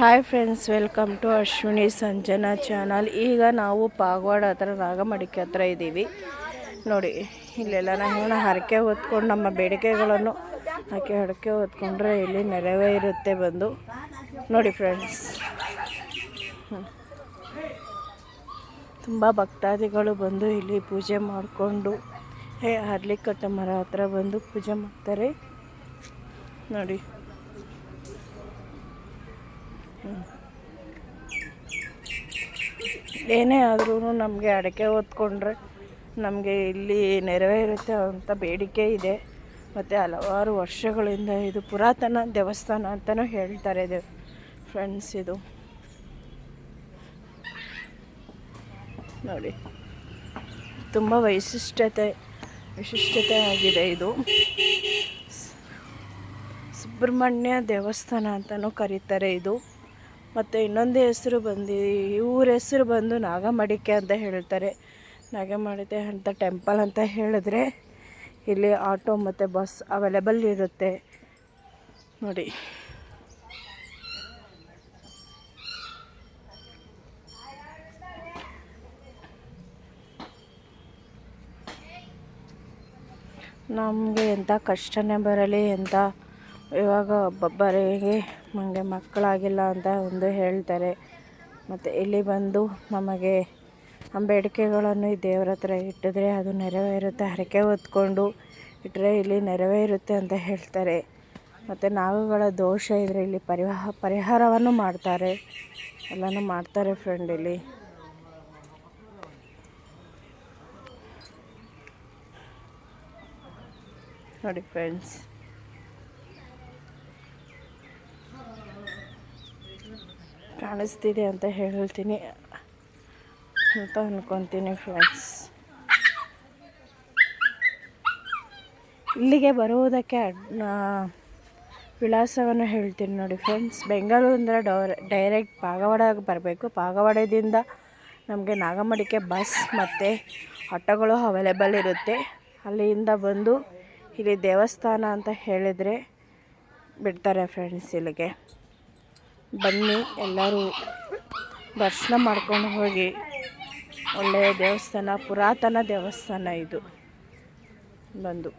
Hi friends welcome to Ashwini Sanjana channel ಈಗ ನಾವು ಪಾಗವಾಡ ಹತ್ರ, ನಾಗಮಡಿಕೆ ಹತ್ರ ಇದ್ದೀವಿ. ನೋಡಿ, ಇಲ್ಲೆಲ್ಲ ನಾವು ಹರಕೆ ಹೊತ್ಕೊಂಡು, ನಮ್ಮ ಬೇಡಿಕೆಗಳನ್ನು ಹಾಕಿ ಹರಕೆ ಹೊತ್ಕೊಂಡ್ರೆ ಇಲ್ಲಿ ನೆರವೇರುತ್ತೆ ಬಂದು. ನೋಡಿ ಫ್ರೆಂಡ್ಸ್ ತುಂಬ ಭಕ್ತಾದಿಗಳು ಬಂದು ಇಲ್ಲಿ ಪೂಜೆ ಮಾಡಿಕೊಂಡು, ಹೇ ಹರ್ಲಿಕಟ್ಟ ಮರ ಹತ್ರ ಬಂದು ಪೂಜೆ ಮಾಡ್ತಾರೆ. ನೋಡಿ. ಏನೇ ಆದ್ರೂ ನಮಗೆ ಅಡಿಕೆ ಹೊತ್ಕೊಂಡ್ರೆ ನಮಗೆ ಇಲ್ಲಿ ನೆರವೇರುತ್ತೆ ಅಂತ ಬೇಡಿಕೆ ಇದೆ. ಮತ್ತು ಹಲವಾರು ವರ್ಷಗಳಿಂದ ಇದು ಪುರಾತನ ದೇವಸ್ಥಾನ ಅಂತಲೂ ಹೇಳ್ತಾರೆ ಇದು. ಫ್ರೆಂಡ್ಸ್ ಇದು. ನೋಡಿ. ತುಂಬ ವೈಶಿಷ್ಟ್ಯತೆ ವಿಶಿಷ್ಟತೆ ಆಗಿದೆ ಇದು. ಸುಬ್ರಹ್ಮಣ್ಯ ದೇವಸ್ಥಾನ ಅಂತಲೂ ಕರೀತಾರೆ ಇದು. ಮತ್ತು ಇನ್ನೊಂದು ಹೆಸರು ಬಂದು, ಇವ್ರ ಹೆಸರು ಬಂದು ನಾಗಮಡಿಕೆ ಅಂತ ಹೇಳ್ತಾರೆ. ನಾಗಮಡಿಕೆ ಅಂತ ಟೆಂಪಲ್ ಅಂತ ಹೇಳಿದ್ರೆ ಇಲ್ಲಿ ಆಟೋ ಮತ್ತು ಬಸ್ ಅವೈಲೇಬಲ್ ಇರುತ್ತೆ. ನೋಡಿ. ನಮಗೆ ಎಂಥ ಕಷ್ಟನೇ ಬರಲಿ ಎಂಥ ಇವಾಗ ಒಬ್ಬೊಬ್ಬರಿಗೆ ನಮಗೆ ಮಕ್ಕಳಾಗಿಲ್ಲ ಅಂತ ಒಂದು ಹೇಳ್ತಾರೆ. ಮತ್ತು ಇಲ್ಲಿ ಬಂದು ನಮಗೆ ಬೇಡಿಕೆಗಳನ್ನು ಈ ದೇವ್ರ ಹತ್ರ ಇಟ್ಟಿದ್ರೆ ಅದು ನೆರವೇರುತ್ತೆ. ಹರಕೆ ಹೊತ್ಕೊಂಡು ಇಟ್ಟರೆ ಇಲ್ಲಿ ನೆರವೇರುತ್ತೆ ಅಂತ ಹೇಳ್ತಾರೆ. ಮತ್ತು ನಾವುಗಳ ದೋಷ ಇದ್ದರೆ ಇಲ್ಲಿ ಪರಿವಾಹ, ಪರಿಹಾರವನ್ನು ಮಾಡ್ತಾರೆ. ಎಲ್ಲನೂ ಮಾಡ್ತಾರೆ ಫ್ರೆಂಡ್ ಇಲ್ಲಿ. ನೋಡಿ ಫ್ರೆಂಡ್ಸ್ ಕಾಣಿಸ್ತಿದೆ ಅಂತ ಹೇಳ್ತೀನಿ. ಅಂತ ಅಂದ್ಕೊತೀನಿ ಫ್ರೆಂಡ್ಸ್ ಇಲ್ಲಿಗೆ ಬರುವುದಕ್ಕೆ ವಿಳಾಸವನ್ನು ಹೇಳ್ತೀನಿ ನೋಡಿ ಫ್ರೆಂಡ್ಸ್ ಬೆಂಗಳೂರಿಂದ ಡೌರ್ ಡೈರೆಕ್ಟ್ ಪಾಗವಾಡಗೆ ಬರಬೇಕು. ಪಾಗವಾಡದಿಂದ ನಮಗೆ ನಾಗಮಡಿಕೆ ಬಸ್ ಮತ್ತು ಆಟೋಗಳು ಅವೈಲೇಬಲ್ ಇರುತ್ತೆ. ಅಲ್ಲಿಂದ ಬಂದು ಇಲ್ಲಿ ದೇವಸ್ಥಾನ ಅಂತ ಹೇಳಿದರೆ ಬಿಡ್ತಾರೆ ಫ್ರೆಂಡ್ಸ್ ಇಲ್ಲಿಗೆ. ಬನ್ನಿ ಎಲ್ಲರೂ ದರ್ಶನ ಮಾಡ್ಕೊಂಡು ಹೋಗಿ ಒಳ್ಳೆಯ ದೇವಸ್ಥಾನ ಪುರಾತನ ದೇವಸ್ಥಾನ ಇದು ಬಂದು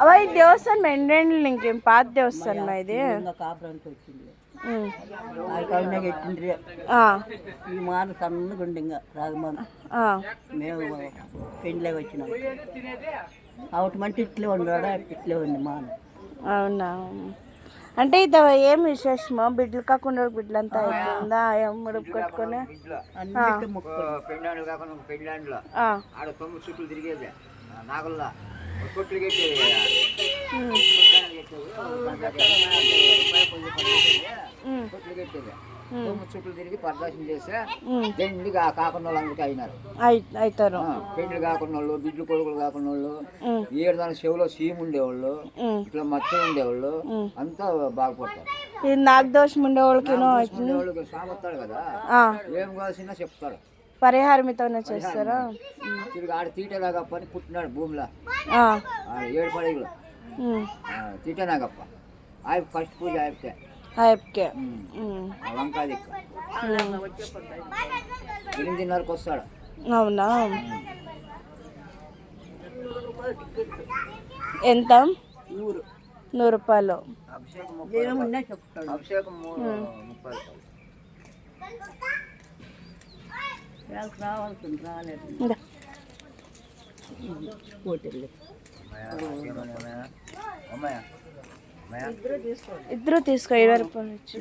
ಅವ ಈ ದೇವಸ್ಥಾನ ಮೆಂಡೇಣ್ ನಿಂಗೆ ಪಾದ ದೇವಸ್ಥಾನ ಇದೆ ಹ್ಞೂ ಕಾಲ್ನಾಗ ಇಟ್ಟಿನ್ರಿ ಹಾಂ ఈ మాన సన్నగా ఉండింగ రాగమాన ಹಾಂ మేము పెండ్లే వచ్చినాం అవటి మంటే ఇట్లే ఉన్నాడ ఇట్లే ఉంది మాన అవునా అంటే ఇది ఏం విశేషమో బిడ్డలు కాకుండా బిడ్డలంతా అయిపోయిందా ముడుపు కట్టుకొని పెళ్ళాండ్లు కాకుండా పెళ్ళాండ్లో ఆడ తొమ్మిది తిరిగేది నాగల్లా కొట్లు కొట్లు తొమ్మిది చుట్లు తిరిగి ప్రదర్శన చేస్తే. పెళ్ళి కాకుండా వాళ్ళు అందుకే అయినారు. అయి అవుతారు పెళ్ళి కాకుండా వాళ్ళు కొడుకులు కాకుండా వాళ్ళు ఏడు దాని చెవులో సీమ్ ఉండేవాళ్ళు. ఇట్లా మచ్చలు ఉండేవాళ్ళు అంతా బాగుపడతారు ఈ నాగదోషం ఉండే వాళ్ళకినో ఉండేవాళ్ళకి సామొస్తాడు కదా? ఏం కావాల్సిన చెప్తాడు. పరిహారమితోనే చేస్తారా? తిరిగి ఆడ తీటలాగప్ప అని పుట్టినాడు భూమిలో. ఏడు పడగలు తీటనాగప్ప ఆయన ఫస్ట్ పూజ అయిపోతే హైప్కే. అలంకాది ఎనిమిదిన్నరకు వస్తాడు అవునా? ఎంత? నూరు. రూపాయలు. రావాల్సింది ఇద్దరు తీసుకో ఇరవై రూపాయలు ఇచ్చి